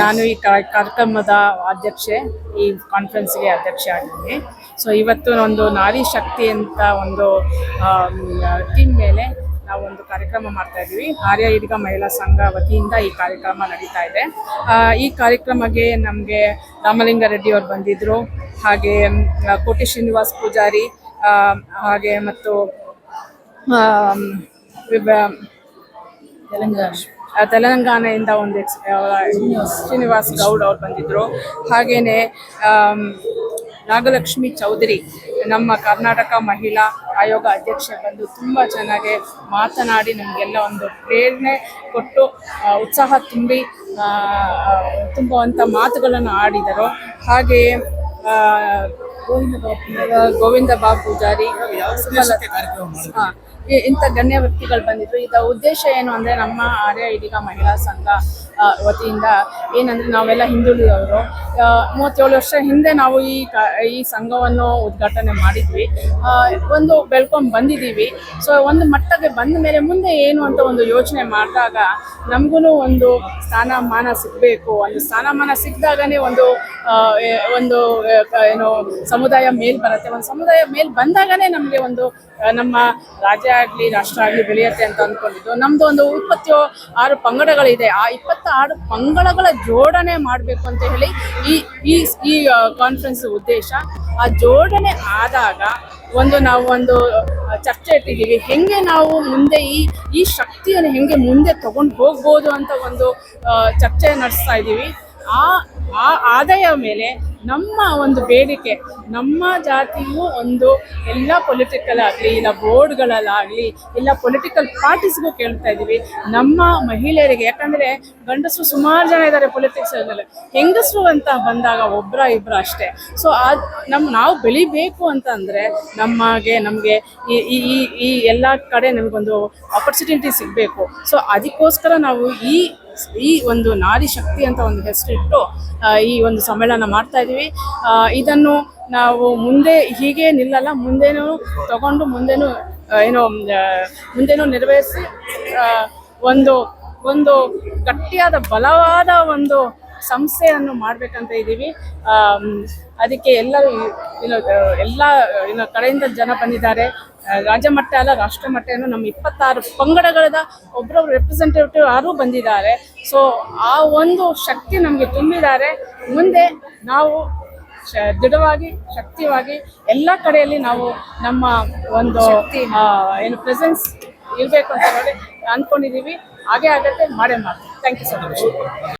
ನಾನು ಈ ಕಾರ್ಯಕ್ರಮದ ಅಧ್ಯಕ್ಷೆ, ಈ ಕಾನ್ಫರೆನ್ಸ್ಗೆ ಅಧ್ಯಕ್ಷೆ ಆಗಿದ್ದೀನಿ. ಸೊ ಇವತ್ತು ಒಂದು ನಾರಿ ಶಕ್ತಿ ಅಂತ ಒಂದು ಟೀಮ್ ಮೇಲೆ ನಾವು ಒಂದು ಕಾರ್ಯಕ್ರಮ ಮಾಡ್ತಾ ಇದ್ದೀವಿ. ಆರ್ಯ ಈಡ್ಗ ಮಹಿಳಾ ಸಂಘ ವತಿಯಿಂದ ಈ ಕಾರ್ಯಕ್ರಮ ನಡೀತಾ ಇದೆ. ಈ ಕಾರ್ಯಕ್ರಮಕ್ಕೆ ನಮಗೆ ರಾಮಲಿಂಗ ರೆಡ್ಡಿ ಅವರು ಬಂದಿದ್ದರು ಹಾಗೆ ಕೋಟಿ ಶ್ರೀನಿವಾಸ್ ಪೂಜಾರಿ ಹಾಗೆ ಮತ್ತು ತೆಲಂಗಾಣದಿಂದ ಒಂದು ಎಕ್ಸ್ ಶ್ರೀನಿವಾಸ್ ಗೌಡ್ ಅವ್ರು ಬಂದಿದ್ದರು ಆಮ್, ನಾಗಲಕ್ಷ್ಮಿ ಚೌಧರಿ ನಮ್ಮ ಕರ್ನಾಟಕ ಮಹಿಳಾ ಆಯೋಗ ಅಧ್ಯಕ್ಷೆ ಬಂದು ತುಂಬ ಚೆನ್ನಾಗಿ ಮಾತನಾಡಿ ನಮಗೆಲ್ಲ ಒಂದು ಪ್ರೇರಣೆ ಕೊಟ್ಟು ಉತ್ಸಾಹ ತುಂಬಿ ತುಂಬುವಂಥ ಮಾತುಗಳನ್ನು ಆಡಿದರು. ಹಾಗೆಯೇ ಗೋವಿಂದ ಬಾಬು ಗೋವಿಂದ ಬಾಬು ಪೂಜಾರಿ. ಇಂಥ ಗಣ್ಯ ವ್ಯಕ್ತಿಗಳು ಬಂದಿದ್ರು. ಇದರ ಉದ್ದೇಶ ಏನು ಅಂದರೆ ನಮ್ಮ ಆರ್ಯ ಇದೀಗ ಮಹಿಳಾ ಸಂಘ ವತಿಯಿಂದ ಏನಂದರೆ ನಾವೆಲ್ಲ ಹಿಂದುಳಿದವರು. ಮೂವತ್ತೇಳು ವರ್ಷ ಹಿಂದೆ ನಾವು ಈ ಕ ಈ ಸಂಘವನ್ನು ಉದ್ಘಾಟನೆ ಮಾಡಿದ್ವಿ. ಒಂದು ಬೆಳ್ಕೊಂಡು ಬಂದಿದ್ದೀವಿ. ಸೊ ಒಂದು ಮಟ್ಟಕ್ಕೆ ಬಂದ ಮೇಲೆ ಮುಂದೆ ಏನು ಅಂತ ಒಂದು ಯೋಚನೆ ಮಾಡಿದಾಗ ನಮಗೂ ಒಂದು ಸ್ಥಾನಮಾನ ಸಿಗಬೇಕು. ಒಂದು ಸ್ಥಾನಮಾನ ಸಿಕ್ಕಿದಾಗನೇ ಒಂದು ಒಂದು ಏನು ಸಮುದಾಯ ಮೇಲ್ ಬರುತ್ತೆ. ಒಂದು ಸಮುದಾಯ ಮೇಲ್ ಬಂದಾಗನೇ ನಮಗೆ ಒಂದು ನಮ್ಮ ರಾಜ್ಯ ಆಗಲಿ, ರಾಷ್ಟ್ರ ಆಗಲಿ ಬೆಳೆಯುತ್ತೆ ಅಂತ ಅಂದ್ಕೊಂಡಿದ್ದು ನಮ್ಮದು ಒಂದು ಇಪ್ಪತ್ತು ಆರು ಪಂಗಡಗಳಿದೆ. ಆ ಇಪ್ಪತ್ತಾರು ಪಂಗಡಗಳ ಜೋಡಣೆ ಮಾಡಬೇಕು ಅಂತ ಹೇಳಿ ಈ ಈ ಈ ಕಾನ್ಫರೆನ್ಸ್ ಉದ್ದೇಶ. ಆ ಜೋಡಣೆ ಆದಾಗ ಒಂದು ನಾವು ಒಂದು ಚರ್ಚೆ ಇಟ್ಟಿದ್ದೀವಿ. ಹೆಂಗೆ ನಾವು ಮುಂದೆ ಈ ಈ ಶಕ್ತಿಯನ್ನು ಹೆಂಗೆ ಮುಂದೆ ತಗೊಂಡು ಹೋಗ್ಬೋದು ಅಂತ ಒಂದು ಚರ್ಚೆ ನಡೆಸ್ತಾ ಇದ್ದೀವಿ. ಆ ಆ ಆದಾಯ ಮೇಲೆ ನಮ್ಮ ಒಂದು ಬೇಡಿಕೆ, ನಮ್ಮ ಜಾತಿಯು ಒಂದು ಎಲ್ಲ ಪೊಲಿಟಿಕಲ್ ಆಗಲಿ, ಇಲ್ಲ ಬೋರ್ಡ್ಗಳಲ್ಲಾಗಲಿ, ಇಲ್ಲ ಪೊಲಿಟಿಕಲ್ ಪಾರ್ಟೀಸ್ಗೂ ಕೇಳ್ತಾ ಇದ್ದೀವಿ. ನಮ್ಮ ಮಹಿಳೆಯರಿಗೆ, ಯಾಕಂದರೆ ಗಂಡಸರು ಸುಮಾರು ಜನ ಇದ್ದಾರೆ ಪೊಲಿಟಿಕ್ಸ್ ಅಲ್ಲಿ ಹೆಂಗಸರು ಅಂತ ಬಂದಾಗ ಒಬ್ಬರ ಇಬ್ಬರ ಅಷ್ಟೇ. ಸೊ ಅದು ನಮ್ಮ ನಾವು ಬೆಳಿಬೇಕು ಅಂತ ಅಂದರೆ ನಮಗೆ ನಮಗೆ ಈ, ಈ- ಈ ಎಲ್ಲ ಕಡೆ ನಮಗೊಂದು ಆಪರ್ಚುನಿಟಿ ಸಿಗಬೇಕು. ಸೊ ಅದಕ್ಕೋಸ್ಕರ ನಾವು ಈ ಈ ಒಂದು ನಾರಿ ಶಕ್ತಿ ಅಂತ ಒಂದು ಹೆಸರಿಟ್ಟು ಈ ಒಂದು ಸಮ್ಮೇಳನ ಮಾಡ್ತಾ ಇದ್ದೀವಿ ಇದನ್ನು ನಾವು ಮುಂದೆ ಹೀಗೆ ನಿಲ್ಲಲ್ಲ, ಮುಂದೇನೂ ತಗೊಂಡು ಮುಂದೇನೂ ಏನೋ ಮುಂದೇನೂ ನಿರ್ವಹಿಸಿ ಒಂದು ಒಂದು ಗಟ್ಟಿಯಾದ ಬಲವಾದ ಒಂದು ಸಂಸ್ಥೆಯನ್ನು ಮಾಡಬೇಕಂತ ಇದ್ದೀವಿ. ಅದಕ್ಕೆ ಎಲ್ಲರೂ ಏನು ಎಲ್ಲ ಏನು ಕಡೆಯಿಂದ ಜನ ಬಂದಿದ್ದಾರೆ. ರಾಜ್ಯಮಟ್ಟ ರಾಜ್ಯ ಮಟ್ಟ ಅಲ್ಲ ರಾಷ್ಟ್ರ ಮಟ್ಟ ಏನು ನಮ್ಮ ಇಪ್ಪತ್ತಾರು ಪಂಗಡಗಳದ ಒಬ್ಬರೊಬ್ರು ರೆಪ್ರೆಸೆಂಟೇಟಿವ್ ಯಾರೂ ಬಂದಿದ್ದಾರೆ. ಸೊ ಆ ಒಂದು ಶಕ್ತಿ ನಮಗೆ ತುಂಬಿದ್ದಾರೆ. ಮುಂದೆ ನಾವು ಶ- ದೃಢವಾಗಿ ಶಕ್ತಿವಾಗಿ ಎಲ್ಲ ಕಡೆಯಲ್ಲಿ ನಾವು ನಮ್ಮ ಒಂದು ಏನು ಪ್ರೆಸೆನ್ಸ್ ಇರಬೇಕು ಅಂತ ಹೇಳಿ ಅಂದ್ಕೊಂಡಿದ್ದೀವಿ. ಹಾಗೆ ಆಗತ್ತೆ ಮಾಡೇ ಮಾಡ್ತೀವಿ. Thank you so much